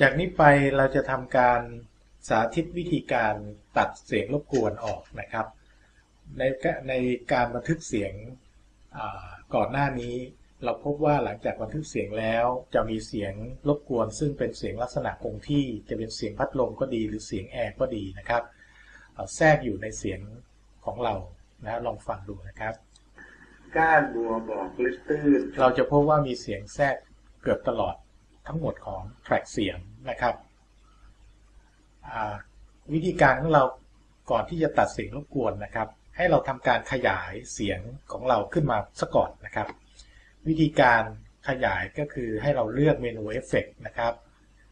จากนี้ไปเราจะทำการสาธิตวิธีการตัดเสียงรบกวนออกนะครับ ในในการบันทึกเสียงก่อนหน้านี้ เราพบว่าหลังจากบันทึกเสียงแล้วจะมีเสียงรบกวน ซึ่งเป็นเสียงลักษณะคงที่จะเป็นเสียงพัดลมก็ดีหรือเสียงแอร์ก็ดีนะครับแทรกอยู่ในเสียงของเรานะลองฟังดูนะครับ ก้านบัวบอกลึกตื้นเราจะพบว่ามีเสียงแทรกเกือบตลอด ทั้งหมดของแทร็กเสียงนะครับ วิธีการของเราก่อนที่จะตัดเสียงรบกวนนะครับ ให้เราทำการขยายเสียงของเราขึ้นมาซะก่อนนะครับ วิธีการขยายก็คือให้เราเลือกเมนูเอฟเฟกนะครับ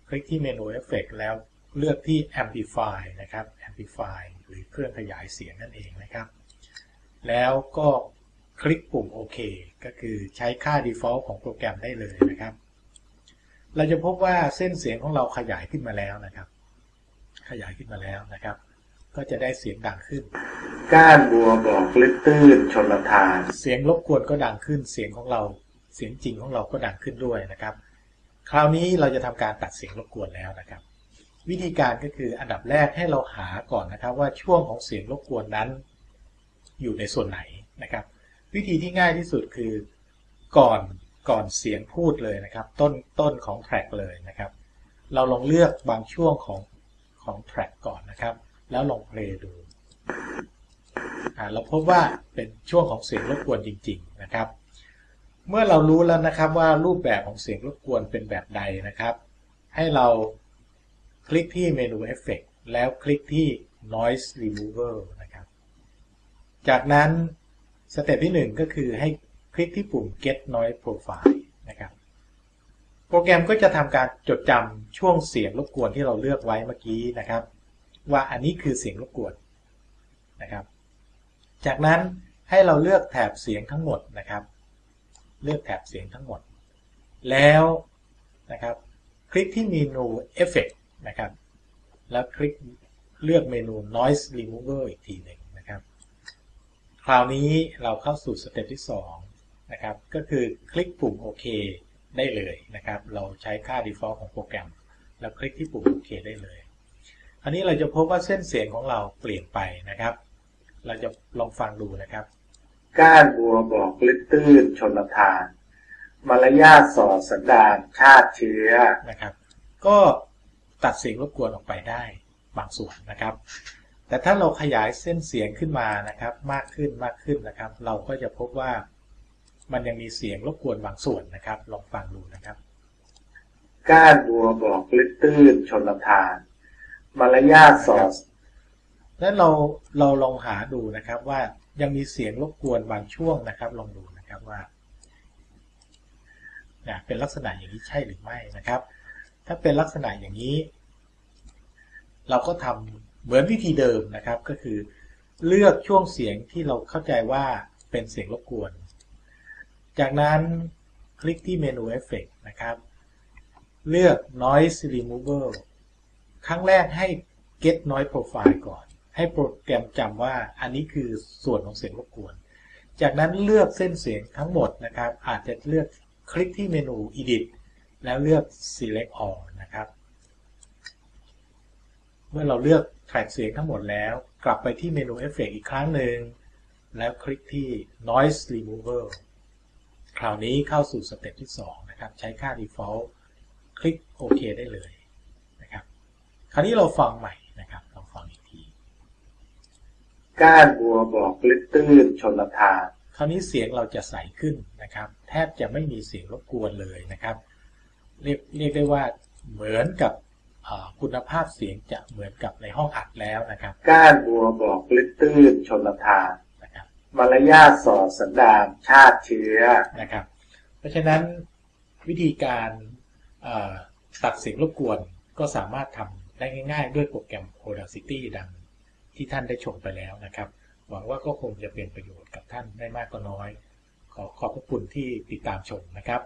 คลิกที่เมนูเอฟเฟกแล้วเลือกที่ Amplify นะครับ Amplify หรือเครื่องขยายเสียงนั่นเองนะครับ แล้วก็คลิกปุ่มโอเคก็คือใช้ค่า default ของโปรแกรมได้เลยนะครับ เราจะพบว่าเส้นเสียงของเราขยายขึ้นมาแล้วนะครับ ขยายขึ้นมาแล้วนะครับ ก็จะได้เสียงดังขึ้น ก้านบัวบอกลึกตื้นชนลทาน เสียงรบกวนก็ดังขึ้น เสียงของเรา เสียงจริงของเราก็ดังขึ้นด้วยนะครับ คราวนี้เราจะทำการตัดเสียงรบกวนแล้วนะครับ วิธีการก็คืออันดับแรกให้เราหาก่อนนะครับ ว่าช่วงของเสียงรบกวนนั้น อยู่ในส่วนไหนนะครับ วิธีที่ง่ายที่สุดคือก่อน ก่อนเสียงพูดเลยนะครับ ต้นต้นของแทร็กเลยนะครับ เราลองเลือกบางช่วงของของแทร็กก่อนนะครับ แล้วลองเพลย์ดูเราพบว่าเป็นช่วงของเสียงรบกวนจริง ๆนะครับ เมื่อเรารู้แล้วนะครับว่ารูปแบบของเสียงรบกวนเป็นแบบใดนะครับ ให้เราคลิกที่เมนู Effect แล้วคลิกที่ Noise Remover นะครับ จากนั้นสเต็ปที่ 1 ก็คือให้ ลิกที่ปุ่ม Get Noise Profile นะครับ โปรแกรมก็จะทำการจดจำช่วงเสียงรบกวนที่เราเลือกไว้เมื่อกี้นะครับ ว่าอันนี้คือเสียงรบกวนนะครับ จากนั้นให้เราเลือกแถบเสียงทั้งหมดนะครับ เลือกแถบเสียงทั้งหมด แล้วนะครับ คลิกที่เมนู Effect นะครับ แล้วคลิกเลือกเมนู Noise Remover อีกทีหนึ่งนะครับ คราวนี้เราเข้าสู่สเต็ปที่ 2 นะครับ ก็คือคลิกปุ่มโอเคได้เลยนะครับ เราใช้ค่า default ของโปรแกรม แล้วคลิกที่ปุ่มโอเคได้เลยคราวนี้เราจะพบว่าเส้นเสียงของเราเปลี่ยนไปนะครับ เราจะลองฟังดูนะครับ ก้านบัวบอกลึกตื้นชนลทาน มารยาทสอดสันดานชาติเชื้อนะครับ ก็ตัดเสียงรบกวนออกไปได้บางส่วนนะครับ แต่ถ้าเราขยายเส้นเสียงขึ้นมานะครับ มากขึ้นมากขึ้นนะครับ เราก็จะพบว่า มันยังมีเสียงรบกวนบางส่วนนะครับ ลองฟังดูนะครับ ก้านบัวบอกลึกตื้นชนลทาน มารยาทสอดแล้วเราเราลองหาดูนะครับว่ายังมีเสียงรบกวนบางช่วงนะครับ ลองดูนะครับว่าเป็นลักษณะอย่างนี้ใช่หรือไม่นะครับ ถ้าเป็นลักษณะอย่างนี้ เราก็ทำเหมือนวิธีเดิมนะครับ ก็คือ เลือกช่วงเสียงที่เราเข้าใจว่าเป็นเสียงรบกวน จากนั้นคลิกที่เมนู Effect นะครับ เลือก Noise Remover ครั้งแรกให้ Get Noise Profile ก่อน ให้โปรแกรมจำว่าอันนี้คือส่วนของเสียงรบกวน จากนั้นเลือกเส้นเสียงทั้งหมดนะครับ อาจจะเลือกคลิกที่เมนู Edit แล้วเลือก Select All นะครับ เมื่อเราเลือกแทร็กเสียงทั้งหมดแล้ว กลับไปที่เมนู Effect อีกครั้งหนึ่ง แล้วคลิกที่ Noise Remover คราวนี้เข้าสู่สเต็ปที่ 2 นะครับ ใช้ค่า Default คลิกโอเคได้เลยนะครับ คราวนี้เราฟังใหม่นะครับลองฟังอีกที ก้านบัวบอกลึกตื้นชนลทานคราวนี้เสียงเราจะใสขึ้นนะครับ แทบจะไม่มีเสียงรบกวนเลยนะครับ เรียกเรียกได้ว่าเหมือนกับคุณภาพเสียงจะเหมือนกับในห้องอัดแล้วนะครับ ก้านบัวบอกลึกตื้นชนลทานนะครับ มารยาทสอดสันดานชาติเชื้อนะครับ เพราะฉะนั้นวิธีการตัดเสียงรบกวนก็สามารถทำได้ง่าย ๆ ด้วยโปรแกรม Audacity ดังที่ท่านได้ชมไปแล้วนะครับ หวังว่าก็คงจะเป็นประโยชน์กับท่านได้มากก็น้อย ขอขอบพระคุณที่ติดตามชมนะครับ